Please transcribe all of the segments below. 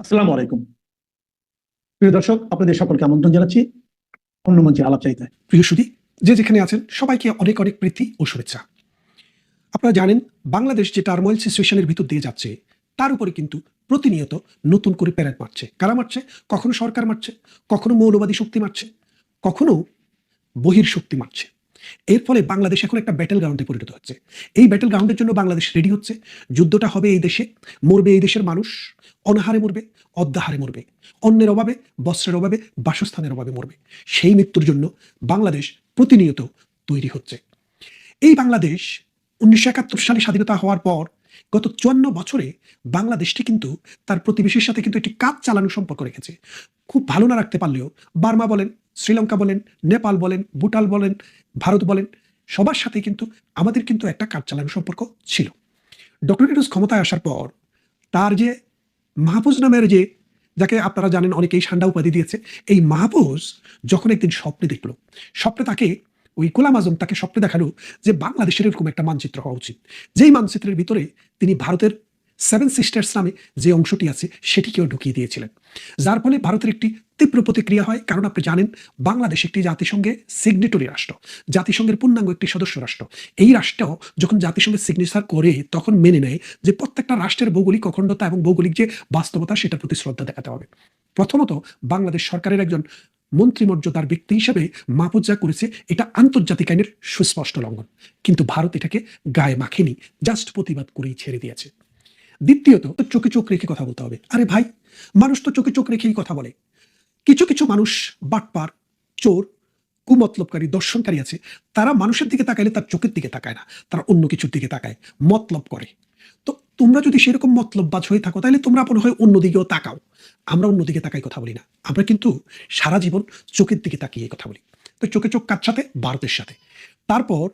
আসসালামু আলাইকুম। প্রিয় দর্শক, আপনাদের সকলকে আমন্ত্রণ জানাচ্ছি অন্য মঞ্চে আলাপ চাইতে প্রিয় সুদী যে যেখানে আছেন, সবাইকে অনেক অনেক প্রীতি ও শুভেচ্ছা। আপনারা জানেন, বাংলাদেশ যে টার্মোয়েল সিচুয়েশনের ভিতর দিয়ে যাচ্ছে, তার উপরে কিন্তু প্রতিনিয়ত নতুন করে প্যারেড মারছে। কারা মারছে? কখনো সরকার মারছে, কখনো মৌলবাদী শক্তি মারছে, কখনো বহির শক্তি মারছে। এর ফলে বাংলাদেশ এখন একটা ব্যাটেল গ্রাউন্ডে পরিণত হচ্ছে। এই ব্যাটেল গ্রাউন্ডের জন্য বাংলাদেশ রেডি হচ্ছে। যুদ্ধটা হবে এই দেশে। মরবে এই দেশের মানুষ। অনাহারে মরবে অদ্যাহারে মরবে। অন্যের অভাবে, বস্ত্রের অভাবে, বাসস্থানের অভাবে মরবে। সেই মৃত্যুর জন্য বাংলাদেশ প্রতিনিয়ত তৈরি হচ্ছে। এই বাংলাদেশ উনিশশো একাত্তর সালে স্বাধীনতা হওয়ার পর গত চুয়ান্ন বছরে বাংলাদেশটি কিন্তু তার প্রতিবেশীর সাথে কিন্তু একটি কাজ চালানোর সম্পর্ক রেখেছে। খুব ভালো না রাখতে পারলেও বার্মা বলেন শ্রীলঙ্কা বলেন, নেপাল বলেন, ভুটান বলেন, ভারত বলেন, সবার সাথে কিন্তু আমাদের কিন্তু একটা কাজ চালানোর সম্পর্ক ছিল। ডক্টর ইউনুস ক্ষমতায় আসার পর তার যে মাহফুজ নামের যে, যাকে আপনারা জানেন অনেকেই সান্ডা উপাধি দিয়েছে, এই মাহফুজ যখন একদিন স্বপ্নে দেখল, স্বপ্নে তাকে, ওই গোলাম আজম তাকে স্বপ্নে দেখাল যে বাংলাদেশের এরকম একটা মানচিত্র হওয়া উচিত। যেই মানচিত্রের ভিতরে তিনি ভারতের সেভেন সিস্টার্স নামে যে অংশটি আছে, সেটিকেও ঢুকিয়ে দিয়েছিলেন। যার ফলে ভারতের একটি তীব্র প্রতিক্রিয়া হয়। কারণ আপনি জানেন, বাংলাদেশ একটি জাতিসংঘে সিগনেটরি রাষ্ট্র, জাতিসংঘের পূর্ণাঙ্গ একটি সদস্য রাষ্ট্র। এই রাষ্ট্র যখন জাতিসংঘের সিগনেচার করে, তখন মেনে নেয় যে প্রত্যেকটা রাষ্ট্রের ভৌগোলিক অখণ্ডতা এবং ভৌগোলিক যে বাস্তবতা সেটার প্রতি শ্রদ্ধা দেখাতে হবে। প্রথমত, বাংলাদেশ সরকারের একজন মন্ত্রীমর্যাদার ব্যক্তি হিসেবে যা করেছে, এটা আন্তর্জাতিক আইনের সুস্পষ্ট লঙ্ঘন। কিন্তু ভারত এটাকে গায়ে মাখেনি জাস্ট প্রতিবাদ করেই ছেড়ে দিয়েছে। দ্বিতীয়ত তো চোখে চোখ রেখে কথা বলতে হবে। আরে ভাই, মানুষ তো চোখে চোখ রেখেই কথা বলে। কিছু কিছু মানুষ, বাটপার, চোর, কুমতলবকারী, দর্শনকারী আছে। তারা মানুষের দিকে তাকাইলে তার চোখের দিকে তাকায় না। তারা অন্য কিছুর দিকে তাকায়, মতলব করে। তো তোমরা যদি সেরকম মতলববাজ হয়ে থাকো, তাহলে তোমরা মনে হয় অন্যদিকেও তাকাও। আমরা অন্যদিকে তাকাই কথা বলি না। আমরা কিন্তু সারা জীবন চোখের দিকে তাকিয়ে কথা বলি। তো চোখে চোখ কার সাথে ভারতের সাথে। তারপর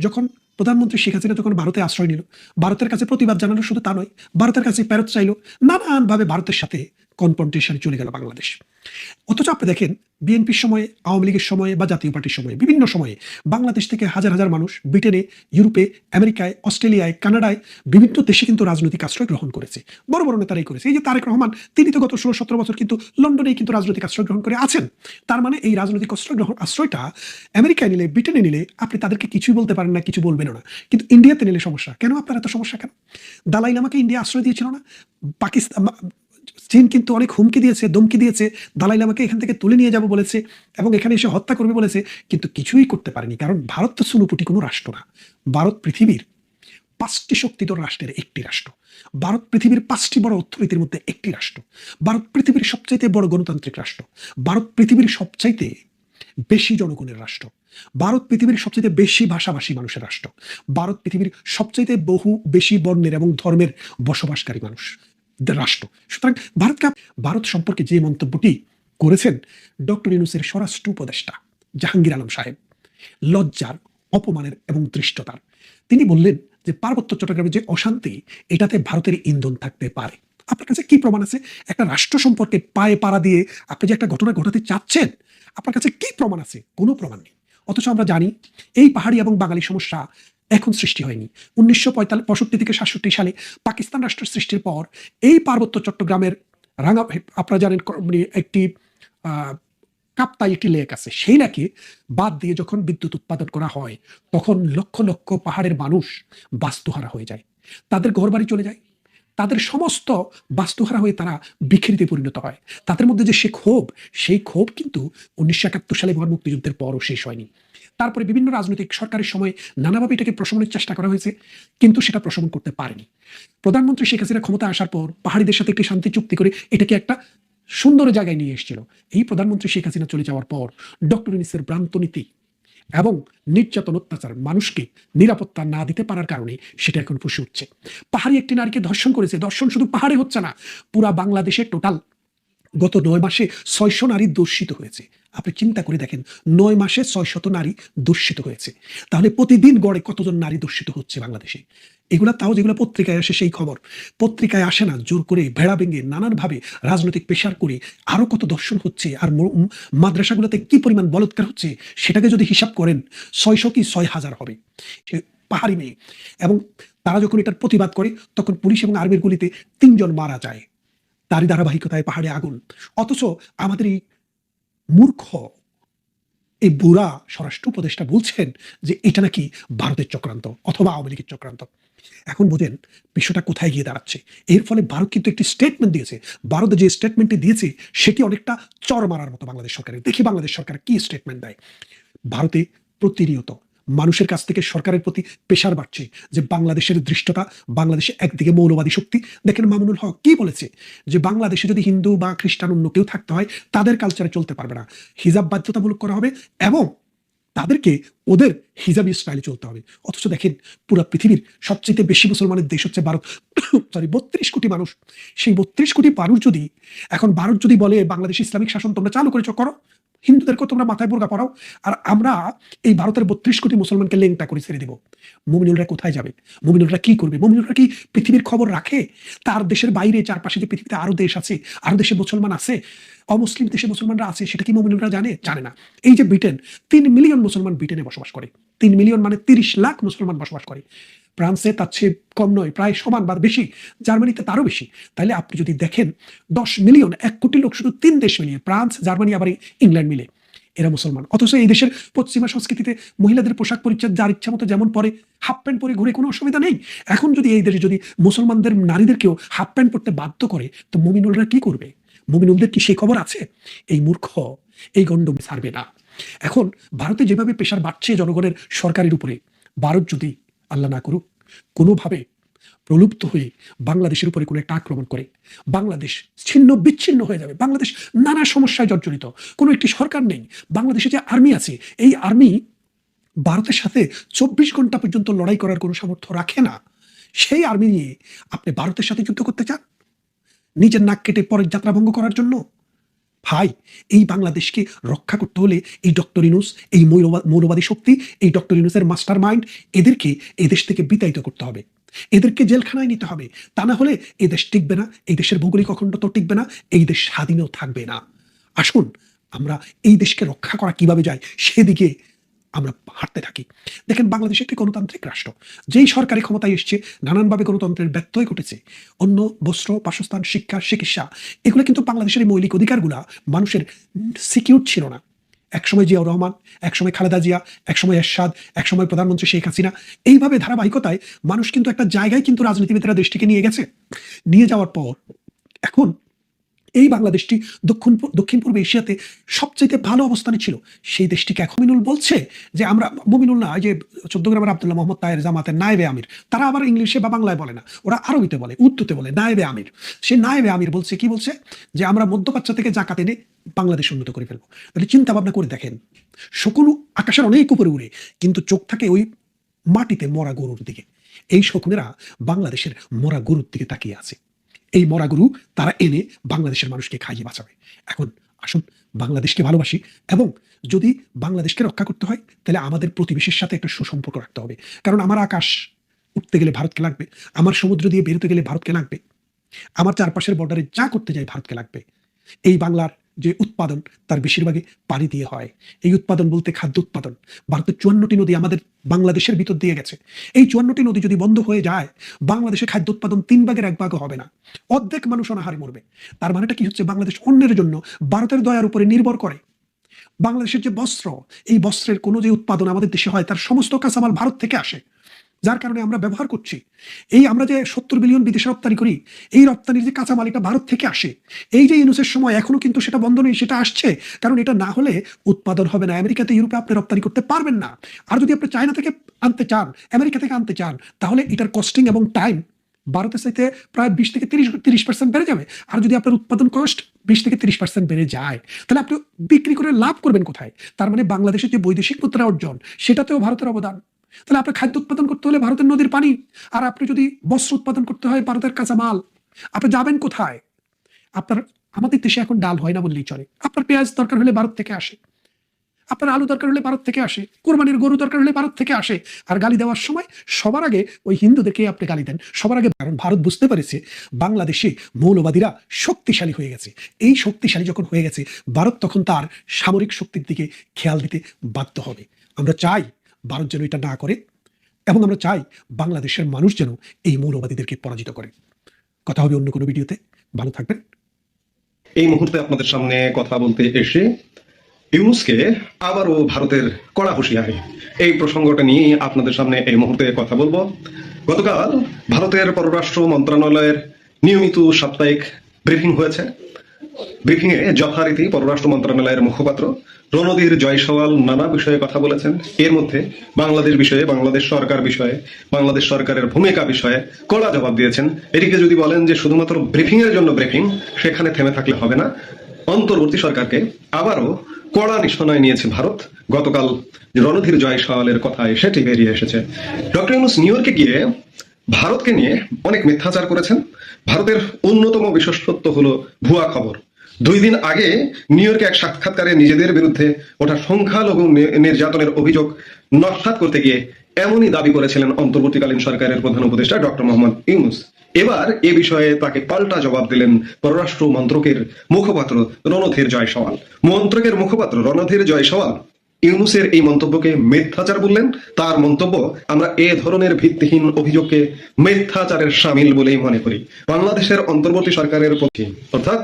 যখন প্রধানমন্ত্রী শেখ হাসিনা যখন ভারতে আশ্রয় নিল। ভারতের কাছে প্রতিবাদ জানানো শুধু তা নয়, ভারতের কাছে ফেরত চাইল নানানভাবে ভারতের সাথে কনফ্রন্টেশনে চলে গেল বাংলাদেশ। অথচ আপনি দেখেন, বিএনপির সময়ে, আওয়ামী লীগের সময়ে বা জাতীয় পার্টির সময়ে, বিভিন্ন সময়ে বাংলাদেশ থেকে হাজার হাজার মানুষ ব্রিটেনে, ইউরোপে, আমেরিকায়, অস্ট্রেলিয়ায়, কানাডায়, বিভিন্ন দেশে কিন্তু রাজনৈতিক আশ্রয় গ্রহণ করেছে। বড় বড় নেতারাই করেছে। এই যে তারেক রহমান, তিনি তো গত ষোলো সতেরো বছর কিন্তু লন্ডনেই কিন্তু রাজনৈতিক আশ্রয় গ্রহণ করে আছেন। তার মানে এই রাজনৈতিক আশ্রয় গ্রহণ, আশ্রয়টা আমেরিকায় নিলে, ব্রিটেনে নিলে আপনি তাদেরকে কিছুই বলতে পারেন না, কিছু বলবেন না। কিন্তু ইন্ডিয়াতে নিলে সমস্যা। কেন আপনার এত সমস্যা কেন? দালাই লামাকে ইন্ডিয়া আশ্রয় দিয়েছিল না? পাকিস্তান চীন কিন্তু অনেক হুমকি দিয়েছে দমকি দিয়েছে দালাই লামাকে এখান থেকে তুলে নিয়ে যাব বলেছে এবং এখানে এসে হত্যা করবে বলেছে, কিন্তু কিছুই করতে পারেনি, কারণ ভারত তো সুনুপুটি কোনো রাষ্ট্র না। ভারত পৃথিবীর পাঁচটি শক্তিধর রাষ্ট্রের একটি রাষ্ট্র। ভারত পৃথিবীর পাঁচটি বড় অর্থনীতির মধ্যে একটি রাষ্ট্র। ভারত পৃথিবীর সবচাইতে বড় গণতান্ত্রিক রাষ্ট্র। ভারত পৃথিবীর সবচাইতে বেশি জনগণের রাষ্ট্র। ভারত পৃথিবীর সবচাইতে বেশি ভাষাভাষী মানুষের রাষ্ট্র। ভারত পৃথিবীর সবচাইতে বহু বেশি বর্ণের এবং ধর্মের বসবাসকারী মানুষ। রাষ্ট্র। সুতরাং ভারতকে ভারত সম্পর্কে যে মন্তব্যটি করেছেন ডক্টর ইউনুসের স্বরাষ্ট্র উপদেষ্টা জাহাঙ্গীর আলম সাহেব, লজ্জার, অপমানের এবং দৃষ্টতার তিনি বললেন যে পার্বত্য চট্টগ্রামের যে অশান্তি, এটাতে ভারতের ইন্ধন থাকতে পারে। আপনার কাছে কি প্রমাণ আছে? একটা রাষ্ট্র সম্পর্কে পায়ে পাড়া দিয়ে আপনি যে একটা ঘটনা ঘটাতে চাচ্ছেন, আপনার কাছে কি প্রমাণ আছে? কোনো প্রমাণ নেই। অথচ আমরা জানি এই পাহাড়ি এবং বাঙালি সমস্যা এখন সৃষ্টি হয়নি। উনিশশো পঁয়ষট্টি থেকে সাতষট্টি সালে পাকিস্তান রাষ্ট্র সৃষ্টির পর এই পার্বত্য চট্টগ্রামের রাঙা আপনারা জানেন মানে একটি কাপ্তাই একটি লেক আছে। সেই লেকে বাদ দিয়ে যখন বিদ্যুৎ উৎপাদন করা হয়, তখন লক্ষ লক্ষ পাহাড়ের মানুষ বাস্তুহারা হয়ে যায়। তাদের ঘরবাড়ি চলে যায়। তাদের সমস্ত বাস্তুহারা হয়ে তারা বিকৃতিতে পরিণত হয়। তাদের মধ্যে যে সে ক্ষোভ, সেই ক্ষোভ কিন্তু উনিশশো একাত্তর সালে মহান মুক্তিযুদ্ধের পরও শেষ হয়নি। তারপরে বিভিন্ন রাজনৈতিক সরকারের সময় নানাভাবে এটাকে প্রশমনের চেষ্টা করা হয়েছে, কিন্তু সেটা প্রশমন করতে পারেনি। প্রধানমন্ত্রী শেখ হাসিনা ক্ষমতা আসার পর পাহাড়িদের সাথে একটি শান্তি চুক্তি করে এটাকে একটা সুন্দর জায়গায় নিয়ে এসেছিল। এই প্রধানমন্ত্রী শেখ হাসিনা চলে যাওয়ার পর ডক্টর ইনিসের ভ্রান্ত নীতি এবং নির্যাতন অত্যাচার মানুষকে নিরাপত্তা না দিতে পারার কারণে সেটা এখন ফুসে উঠছে। পাহাড়ি একটি নারীকে ধর্ষণ করেছে। ধর্ষণ শুধু পাহাড়ে হচ্ছে না, পুরা বাংলাদেশে টোটাল গত নয় মাসে ছয়শো নারী দূষিত হয়েছে। আপনি চিন্তা করে দেখেন, নয় মাসে ছয় শত নারী দূষিত হয়েছে। তাহলে প্রতিদিন গড়ে কতজন নারী দূষিত হচ্ছে বাংলাদেশে? এগুলা তাও যেগুলো পত্রিকায় আসে সেই খবর। পত্রিকায় আসে না, জোর করে ভেড়া ভেঙে নানানভাবে রাজনৈতিক পেশার করে আরও কত দর্শন হচ্ছে আর মাদ্রাসাগুলোতে কি পরিমাণ বলৎকার হচ্ছে সেটাকে যদি হিসাব করেন, ছয়শো কি ছয় হাজার হবে? পাহাড়ি মেয়ে। এবং তারা যখন এটার প্রতিবাদ করে, তখন পুলিশ এবং আর্মির গুলিতে তিনজন মারা যায়। তারই ধারাবাহিকতায় পাহাড়ে আগুন। অথচ আমাদের এই মূর্খ, এই বুড়া স্বরাষ্ট্র উপদেষ্টা বলছেন যে এটা নাকি ভারতের চক্রান্ত অথবা আওয়ামী লীগের চক্রান্ত। এখন বোঝেন বিশ্বটা কোথায় গিয়ে দাঁড়াচ্ছে। এর ফলে ভারত কিন্তু একটি স্টেটমেন্ট দিয়েছে। ভারত যে স্টেটমেন্টটি দিয়েছে, সেটি অনেকটা চর মারার মতো বাংলাদেশ সরকারের। দেখি বাংলাদেশ সরকার কি স্টেটমেন্ট দেয়। ভারতে প্রতিনিয়ত মানুষের কাছ থেকে সরকারের প্রতি পেশার বাড়ছে যে বাংলাদেশের দৃষ্টতা বাংলাদেশে একদিকে মৌলবাদী শক্তি। দেখেন মামুনুল হক কি বলেছে? যে বাংলাদেশে যদি হিন্দু বা খ্রিস্টান অন্য কেউ থাকতে হয়, তাদের কালচারে চলতে পারবে না। হিজাব বাধ্যতামূলক করা হবে এবং তাদেরকে ওদের হিজাবি স্টাইলে চলতে হবে। অথচ দেখেন, পুরো পৃথিবীর সবচেয়ে বেশি মুসলমানের দেশ হচ্ছে ভারত। সরি বত্রিশ কোটি মানুষ। সেই বত্রিশ কোটি মানুষ যদি, এখন ভারত যদি বলে বাংলাদেশ ইসলামিক শাসন তোমরা চালু করেছ, করো। হিন্দুদেরকে তোমরা মাথায় বোরকা পড়াও আর আমরা এই ভারতের বত্রিশ কোটি মুসলমানকে লেংটা করে ছেড়ে দিব। মুমিনুলরা কোথায় যাবে? মুমিনুলরা কি করবে? মুমিনুলরা কি পৃথিবীর খবর রাখে? তার দেশের বাইরে, চারপাশে যে পৃথিবীতে আরও দেশ আছে, আরও দেশে মুসলমান আছে, অমুসলিম দেশে মুসলমানরা আছে, সেটা কি মুমিনুলরা জানে? জানে না। এই যে ব্রিটেন, তিন মিলিয়ন মুসলমান ব্রিটেনে বসবাস করে। তিন মিলিয়ন মানে তিরিশ লাখ মুসলমান বসবাস করে। ফ্রান্সে তার চেয়ে কম নয়, প্রায় সমান বা বেশি, জার্মানিতে তারও বেশি। তাহলে আপনি যদি দেখেন, দশ মিলিয়ন, এক কোটি লোক শুধু তিন দেশ মিলিয়ে, ফ্রান্স, জার্মানি, আবার ইংল্যান্ড মিলে, এরা মুসলমান। অথচ এই দেশের পশ্চিমা সংস্কৃতিতে মহিলাদের পোশাক পরিচ্ছদ যার ইচ্ছা মতো যেমন পরে, হাফ প্যান্ট পরে ঘুরে কোনো অসুবিধা নেই। এখন যদি এই দেশে যদি মুসলমানদের নারীদেরকেও হাফ প্যান্ট পরতে বাধ্য করে, তো মুমিনুলরা কি করবে? মুমিনুলদের কি সেই খবর আছে? এই মূর্খ, এই গণ্ডম ছাড়বে না। এখন ভারতে যেভাবে পেশার বাড়ছে জনগণের সরকারের উপরে, ভারত যদি আল্লাহ না করুক, কোনোভাবে প্রলুপ্ত হয়ে বাংলাদেশের উপরে কোনো একটা আক্রমণ করে, বাংলাদেশ ছিন্ন বিচ্ছিন্ন হয়ে যাবে, বাংলাদেশ নানা সমস্যায় জর্জরিত। কোনো একটি সরকার নেই, বাংলাদেশে যে আর্মি আছে, এই আর্মি ভারতের সাথে চব্বিশ ঘণ্টা পর্যন্ত লড়াই করার কোনো সামর্থ্য রাখে না। সেই আর্মি নিয়ে আপনি ভারতের সাথে যুদ্ধ করতে চান? নিজের নাক কেটে পরের যাত্রা ভঙ্গ করার জন্য? ভাই, এই বাংলাদেশকে রক্ষা করতে হলে এই ডক্টর ইনুস এই মৌলবাদী শক্তি, এই ডক্টর ইনুসের মাস্টার মাইন্ড এদেরকে এদেশ থেকে বিতাড়িত করতে হবে। এদেরকে জেলখানায় নিতে হবে। তা না হলে এদেশ টিকবে না এই দেশের ভৌগোলিক অখণ্ডত টিকবে না, এই দেশ স্বাধীনও থাকবে না। আসুন, আমরা এই দেশকে রক্ষা করা কীভাবে যায়, সেদিকে আমরা হাঁটতে থাকি। দেখেন, বাংলাদেশ একটি গণতান্ত্রিক রাষ্ট্র। যেই সরকারি ক্ষমতায় এসছে, নানানভাবে গণতন্ত্রের ব্যত্যয় ঘটেছে। অন্য বস্ত্র, বাসস্থান, শিক্ষা, চিকিৎসা, এগুলো কিন্তু বাংলাদেশের এই মৌলিক অধিকারগুলা মানুষের সিকিউর ছিল না। একসময় জিয়াউর রহমান, একসময় খালেদা জিয়া, একসময় এরশাদ, একসময় প্রধানমন্ত্রী শেখ হাসিনা। এইভাবে ধারাবাহিকতায় মানুষ কিন্তু একটা জায়গায় কিন্তু রাজনীতিবিদরা দেশটিকে নিয়ে গেছে। নিয়ে যাওয়ার পর, এখন এই বাংলাদেশটি দক্ষিণ দক্ষিণ পূর্ব এশিয়াতে সবচাইতে ভালো অবস্থানে ছিল। সেই দেশটিকে এখন মিনুল বলছে যে, আমরা মুমিনুল না যে চোদ্দ গ্রামের আব্দুল্লাহ মোহাম্মদ তায়ের জামাতের নায়েবে আমির, তারা আবার ইংলিশে বা বাংলায় বলে না। ওরা আরবিতে বলে, উর্দুতে বলে, নায়েবে আমির। সে নায়েবে আমির বলছে, কি বলছে? যে, আমরা মধ্যপ্রাচ্য থেকে জাকাত এনে বাংলাদেশ উন্নত করে ফেলব। তাহলে চিন্তা ভাবনা করে দেখেন, শকুন আকাশের অনেক উপরে উড়ে, কিন্তু চোখ থাকে ওই মাটিতে মরা গরুর দিকে। এই শকুনেরা বাংলাদেশের মরা গরুর দিকে তাকিয়ে আছে। এই মরা গরু তারা এনে বাংলাদেশের মানুষকে খাইয়ে বাঁচাবে। এখন আসুন বাংলাদেশকে ভালোবাসি এবং যদি বাংলাদেশকে রক্ষা করতে হয়, তাহলে আমাদের প্রতিবেশীর সাথে একটা সুসম্পর্ক রাখতে হবে। কারণ আমার আকাশ উঠতে গেলে ভারতকে লাগবে, আমার সমুদ্র দিয়ে বেরোতে গেলে ভারতকে লাগবে, আমার চারপাশের বর্ডারে যা করতে যাই ভারতকে লাগবে। এই বাংলার যে উৎপাদন তার বেশিরভাগই পানি দিয়ে হয়। এই উৎপাদন বলতে খাদ্য উৎপাদন। ভারতের চুয়ান্নটি নদী আমাদের বাংলাদেশের ভিতর দিয়ে গেছে। এই চুয়ান্নটি নদী যদি বন্ধ হয়ে যায় বাংলাদেশে খাদ্য উৎপাদন তিন ভাগের এক ভাগও হবে না। অর্ধেক মানুষ অনাহারে মরবে। তার মানেটা কি হচ্ছে? বাংলাদেশ অন্যের জন্য ভারতের দয়ার উপরে নির্ভর করে। বাংলাদেশের যে বস্ত্র, এই বস্ত্রের কোনো যে উৎপাদন আমাদের দেশে হয়, তার সমস্ত কাঁচামাল ভারত থেকে আসে। যার কারণে আমরা ব্যবহার করছি। এই আমরা যে সত্তর বিলিয়ন বিদেশে রপ্তানি করি, এই রপ্তানির যে কাঁচামাল এটা ভারত থেকে আসে, এই যে ইউনুসের সময় এখনও কিন্তু সেটা বন্ধ নেই, সেটা আসছে, কারণ এটা না হলে উৎপাদন হবে না। আমেরিকাতে, ইউরোপে আপনি রপ্তানি করতে পারবেন না। আর যদি আপনি চায়না থেকে আনতে চান, আমেরিকা থেকে আনতে চান, তাহলে এটার কস্টিং এবং টাইম ভারতের সাথে প্রায় বিশ থেকে তিরিশ তিরিশ পার্সেন্ট বেড়ে যাবে। আর যদি আপনার উৎপাদন কস্ট বিশ থেকে তিরিশ পার্সেন্ট বেড়ে যায়, তাহলে আপনি বিক্রি করে লাভ করবেন কোথায়? তার মানে বাংলাদেশের যে বৈদেশিক মুদ্রা অর্জন, সেটাতেও ভারতের অবদান। তাহলে আপনার খাদ্য উৎপাদন করতে হলে ভারতের নদীর পানি, আর আপনি যদি বস্ত্র উৎপাদন করতে হয় ভারতের কাঁচামাল, আপনি যাবেন কোথায়? আপনার, আমাদের দেশে এখন ডাল হয় না বললেই চলে। আপনার পেঁয়াজ দরকার হলে ভারত থেকে আসে। আপনার আলু দরকার হলে ভারত থেকে আসে। কোরবানির গরু দরকার হলে ভারত থেকে আসে। আর গালি দেওয়ার সময় সবার আগে ওই হিন্দুদেরকে আপনি গালি দেন। সবার আগে, কারণ ভারত বুঝতে পেরেছে বাংলাদেশে মৌলবাদীরা শক্তিশালী হয়ে গেছে। এই শক্তিশালী যখন হয়ে গেছে, ভারত তখন তার সামরিক শক্তির দিকে খেয়াল দিতে বাধ্য হবে। আমরা চাই ভারত যেন এটা না করে এবং আমরা চাই বাংলাদেশের মানুষ যেন এই মৌলবাদীদেরকে পরাজিত করে। কথা হবে অন্য কোনো ভিডিওতে। ভালো থাকবেন। এই মুহূর্তে আপনাদের সামনে কথা বলতে এসে ইউনুসকে আবারও ভারতের কড়া হুঁশিয়ারি। এই প্রসঙ্গটা নিয়ে আপনাদের সামনে এই মুহূর্তে কথা বলব। গতকাল ভারতের পররাষ্ট্র মন্ত্রণালয়ের নিয়মিত সাপ্তাহিক ব্রিফিং হয়েছে। ব্রিফিং এ যথারীতি পররাষ্ট্র মন্ত্রণালয়ের মুখপাত্র রণধীর জয়সওয়াল নানা বিষয়ে কথা বলেছেন। এর মধ্যে বাংলাদেশ বিষয়ে, বাংলাদেশ সরকার বিষয়ে, বাংলাদেশ সরকারের ভূমিকা বিষয়ে কড়া জবাব দিয়েছেন। এটিকে যদি বলেন যে শুধুমাত্র ব্রিফিং এর জন্য ব্রিফিং, সেখানে থেমে থাকলে হবে না। অন্তর্বর্তী সরকারকে আবারও কড়া নিশানায় নিয়েছে ভারত। গতকাল রণধীর জয়সওয়ালের কথায় সেটি বেরিয়ে এসেছে। ডক্টর ইউনুস নিউ ইয়র্কে গিয়ে ভারতকে নিয়ে অনেক মিথ্যাচার করেছেন। ভারতের অন্যতম বিশেষত্ব হলো ভুয়া খবর। দুই দিন আগে নিউ ইয়র্কে এক সাক্ষাৎকারে নিজেদের বিরুদ্ধে ওঠা সংখ্যালঘু নির্যাতনের অভিযোগ নস্যাৎ করতে গিয়ে এমনই দাবি করেছিলেন অন্তর্বর্তীকালীন সরকারের প্রধান উপদেষ্টা ডক্টর মোহাম্মদ ইউনুস। এবার এ বিষয়ে তাকে পাল্টা জবাব দিলেন পররাষ্ট্র মন্ত্রকের মুখপাত্র রণধীর জয়সওয়াল। মন্ত্রকের মুখপাত্র রণধীর জয়সওয়াল ইউনুসের এই মন্তব্যকে মিথ্যাচার বললেন। তার মন্তব্য, আমরা এ ধরনের ভিত্তিহীন অভিযোগকে মিথ্যাচারের সামিল বলেই মনে করি। বাংলাদেশের অন্তর্বর্তী সরকারের পক্ষে, অর্থাৎ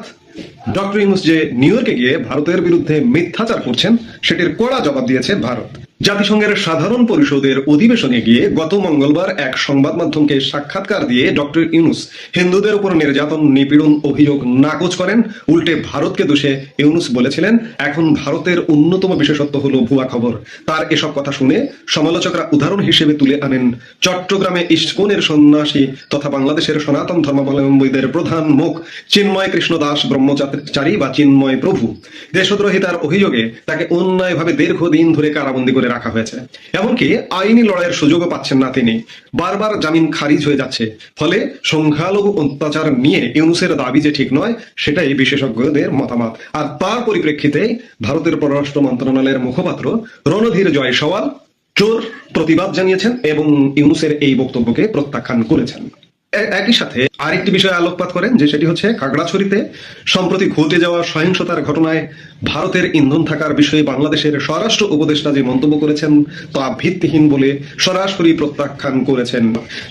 ডক্টর ইউনুস যে নিউ ইয়র্কে গিয়ে ভারতের বিরুদ্ধে মিথ্যাচার করছেন, সেটির কড়া জবাব দিয়েছে ভারত। জাতিসংঘের সাধারণ পরিষদের অধিবেশনে গিয়ে গত মঙ্গলবার এক সংবাদ মাধ্যমকে সাক্ষাৎকার দিয়ে ডক্টর ইউনুস হিন্দুদের উপর নির্যাতন, নিপীড়ন অভিযোগ নাকচ করেন। উল্টে ভারতকে দোষে ইউনুস বলেছিলেন, এখন ভারতের অন্যতম বিশেষত্ব হলো ভুয়া খবর। তার এসব কথা শুনে সমালোচকরা উদাহরণ হিসেবে তুলে আনেন চট্টগ্রামে ইস্কনের সন্ন্যাসী তথা বাংলাদেশের সনাতন ধর্মাবলম্বীদের প্রধান মুখ চিন্ময় কৃষ্ণ দাস, ব্রহ্মচারী বা চিন্ময় প্রভু। দেশদ্রোহিতার অভিযোগে তাকে অন্যায়ভাবে দীর্ঘদিন ধরে কারাবন্দী করে রাখা হয়েছে। এমনকি আইনি লড়াইয়ের সুযোগও পাচ্ছেন না তিনি। বারবার জামিন খারিজ হয়ে যাচ্ছে। ফলে সংখ্যালঘু অত্যাচার নিয়ে ইউনুসের দাবি যে ঠিক নয়, সেটাই বিশেষজ্ঞদের মতামত। আর তার পরিপ্রেক্ষিতে ভারতের পররাষ্ট্র মন্ত্রণালয়ের মুখপাত্র রণধীর জয় সওয়াল জোর প্রতিবাদ জানিয়েছেন এবং ইউনুসের এই বক্তব্যকে প্রত্যাখ্যান করেছেন। একই সাথে আরেকটি বিষয়ে আলোকপাত করেন, যে সেটি হচ্ছে খাগড়াছড়িতে সম্প্রতি ঘটে যাওয়া সহিংসতার ঘটনায় ভারতের ইন্ধন থাকার বিষয়ে বাংলাদেশের স্বরাষ্ট্র উপদেষ্টা যে মন্তব্য করেছেন তা ভিত্তিহীন বলে সরাসরি প্রত্যাখ্যান করেছেন।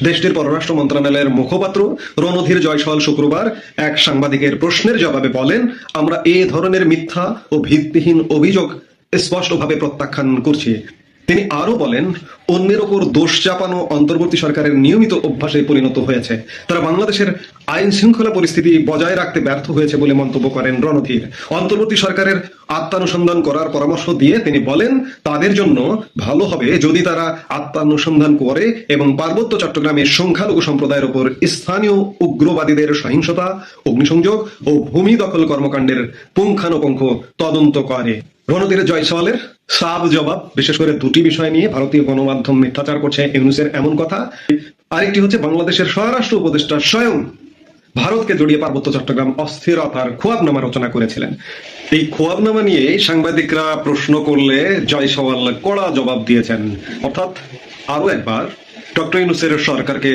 দেশটির পররাষ্ট্র মন্ত্রণালয়ের মুখপাত্র রণধীর জয়সওয়াল শুক্রবার এক সাংবাদিকের প্রশ্নের জবাবে বলেন, আমরা এ ধরনের মিথ্যা ও ভিত্তিহীন অভিযোগ স্পষ্টভাবে প্রত্যাখ্যান করছি। তিনি আরও বলেন, অন্যের ওপর দোষ চাপানো অন্তর্বর্তী সরকারের নিয়মিত অভ্যাসে পরিণত হয়েছে। তারা বাংলাদেশের আইন শৃঙ্খলা পরিস্থিতি বজায় রাখতে ব্যর্থ হয়েছে বলে মন্তব্য করেন রণধীর। অন্তর্বর্তী সরকারের আত্মানুসন্ধান করার পরামর্শ দিয়ে তিনি বলেন, তাদের জন্য ভালো হবে যদি তারা আত্মানুসন্ধান করে এবং পার্বত্য চট্টগ্রামের সংখ্যালঘু সম্প্রদায়ের উপর স্থানীয় উগ্রবাদীদের সহিংসতা, অগ্নিসংযোগ ও ভূমি দখল কর্মকাণ্ডের পুঙ্খানুপুঙ্খ তদন্ত করে। রণধীর জয়সওয়ালের সাব জবাব, বিশেষ করে দুটি বিষয় নিয়ে ভারতীয় গণমাধ্যম মিথ্যাচার করছে ইউনুসের এমন কথা। আরেকটি হচ্ছে বাংলাদেশের স্বরাষ্ট্র উপদেষ্টা স্বয়ং ভারতকে জড়িয়ে পার্বত্য চট্টগ্রাম অস্থিরতার খোয়াবনামা রচনা করেছিলেন। এই খোয়াবনামা নিয়ে সাংবাদিকরা প্রশ্ন করলে জয়সওয়াল কড়া জবাব দিয়েছেন। অর্থাৎ আরও একবার ডক্টর ইউনুসের সরকারকে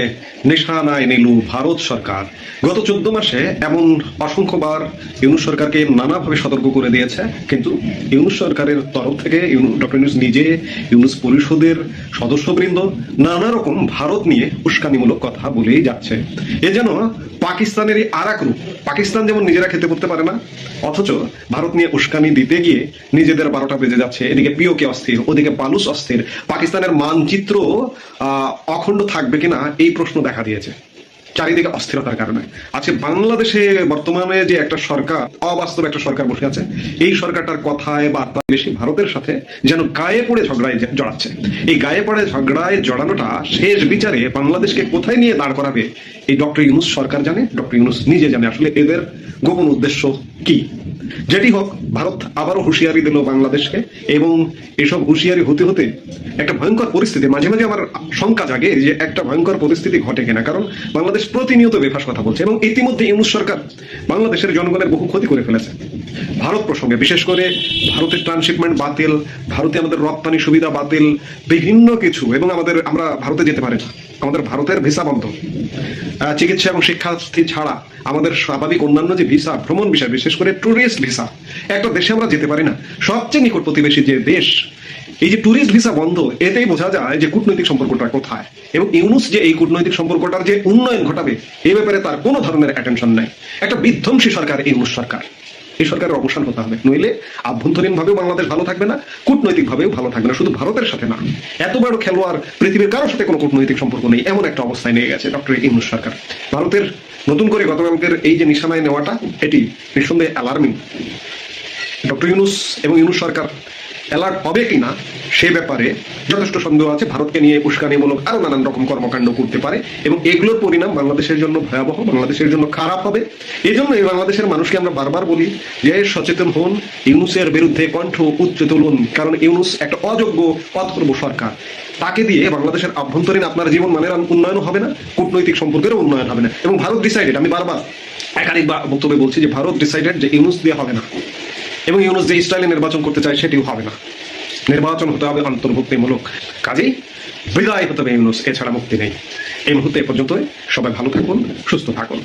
নিশানায় নিল ভারত সরকার। গত চোদ্দ মাসে এমন অসংখ্যবার ইউনুস সরকারকে নানাভাবে সতর্ক করে দিয়েছে, কিন্তু ইউনুস সরকারের তরফ থেকে ডক্টর ইউনুস নিজে ইউনুস পরিষদের সদস্যবৃন্দ নানা রকম ভারত নিয়ে উস্কানিমূলক কথা বলেই যাচ্ছে। এ যেন পাকিস্তানেরই আর এক রূপ। পাকিস্তান যেমন নিজেরা খেতে পড়তে পারে না, অথচ ভারত নিয়ে উস্কানি দিতে গিয়ে নিজেদের বারোটা বেজে যাচ্ছে। এদিকে পিওকে অস্থির, ওদিকে পালুস অস্থির। পাকিস্তানের মানচিত্র অখণ্ড থাকবে কিনা এই প্রশ্ন দেখা দিয়েছে। চারিদিকে অস্থিরতার কারণে। আজকে বাংলাদেশে বর্তমানে যে একটা সরকার, অবাস্তব একটা সরকার বসে আছে, এই সরকারটার কথায় বার্তা বেশি ভারতের সাথে যেন গায়ে পড়ে ঝগড়ায় জড়াচ্ছে। এই গায়ে পড়ে ঝগড়ায় জড়ানোটা শেষ বিচারে বাংলাদেশকে কোথায় নিয়ে দাঁড় করাবে? এই ডক্টর ইউনুস সরকার জানে, ডক্টর ইউনুস নিজে জানে। আসলে এদের গোপন উদ্দেশ্য কি? যেটি হোক, ভারত আবারও হুঁশিয়ারি দিল বাংলাদেশকে এবং এসব হুঁশিয়ারি হতে হতে একটা ভয়ঙ্কর পরিস্থিতি, মাঝে মাঝে আমার শঙ্কা জাগে যে একটা ভয়ঙ্কর পরিস্থিতি ঘটে কিনা, কারণ বাংলাদেশ প্রতিনিয়ত বেফাস কথা বলছে এবং ইতিমধ্যে ইউনুস সরকার বাংলাদেশের জনগণের বহু ক্ষতি করে ফেলেছে। ভারত প্রসঙ্গে বিশেষ করে ভারতের ট্রান্সশিপমেন্ট বাতিল, ভারতে আমাদের রপ্তানি সুবিধা বাতিল, বিভিন্ন কিছু এবং আমাদের, আমরা ভারতে যেতে পারি না। আমাদের ভারতের ভিসা বন্ধ। চিকিৎসা এবং শিক্ষার্থী ছাড়া আমাদের স্বাভাবিক অন্যান্য যে ভিসা, ভ্রমণ বিষয় বিশেষ করে ট্যুরিস্ট ভিসা, একটা দেশে আমরা যেতে পারি না। সবচেয়ে নিকট প্রতিবেশী যে দেশ, এই যে ট্যুরিস্ট ভিসা বন্ধ, এতেই বোঝা যায় যে কূটনৈতিক সম্পর্কটা কোথায়। এবং ইউনুস যে এই কূটনৈতিক সম্পর্কটার যে উন্নয়ন ঘটাবে এই ব্যাপারে তার কোনো ধরনের অ্যাটেনশন নাই। একটা বিধ্বংসী সরকার, ইউনুস সরকার। এই সরকারের অবসান হতে হবে। নইলে আভ্যন্তরীণ ভাবেও বাংলাদেশ ভালো থাকবে না কূটনৈতিক ভাবেও ভালো থাকবে না, শুধু ভারতের সাথে না। এত বড় খেলোয়াড় পৃথিবীর কারোর সাথে কোনো কূটনৈতিক সম্পর্ক নেই, এমন একটা অবস্থায় নিয়ে গেছে ডক্টর ইউনুস সরকার। ভারতের নতুন করে গতকালকের এই যে নিশানায় নেওয়াটা, এটি নিঃসন্দেহে অ্যালার্মিং ডক্টর ইউনুস এবং ইউনুস সরকার অ্যালার্ট হবে কিনা, সে ব্যাপারে যথেষ্ট সন্দেহ আছে। ভারতকে নিয়ে উস্কানিমূলক আরও নানান রকম কর্মকাণ্ড করতে পারে এবং এগুলোর পরিণাম বাংলাদেশের জন্য ভয়াবহ, বাংলাদেশের জন্য খারাপ হবে। এই জন্য এই বাংলাদেশের মানুষকে আমরা বারবার বলি যে, সচেতন হন, ইউনুসের বিরুদ্ধে কণ্ঠ উচ্চ তুলুন, কারণ ইউনুস একটা অযোগ্য অথর্ব সরকার। তাকে দিয়ে বাংলাদেশের আভ্যন্তরীণ আপনার জীবন মানের উন্নয়ন হবে না, কূটনৈতিক সম্পর্কেরও উন্নয়ন হবে না। এবং ভারত ডিসাইডেড আমি বারবার একাধিক বক্তব্যে বলছি যে, ভারত ডিসাইডেড যে ইউনুস দিয়ে হবে না। এবং ইউনুস যে স্টাইলে নির্বাচন করতে চায় সেটিও হবে না। নির্বাচন হতে হবে অন্তর্ভুক্তিমূলক। কাজেই বিদায় হতে হবে ইউনুস, এছাড়া মুক্তি নেই। এই মুহূর্তে এ পর্যন্ত সবাই ভালো থাকুন, সুস্থ থাকুন।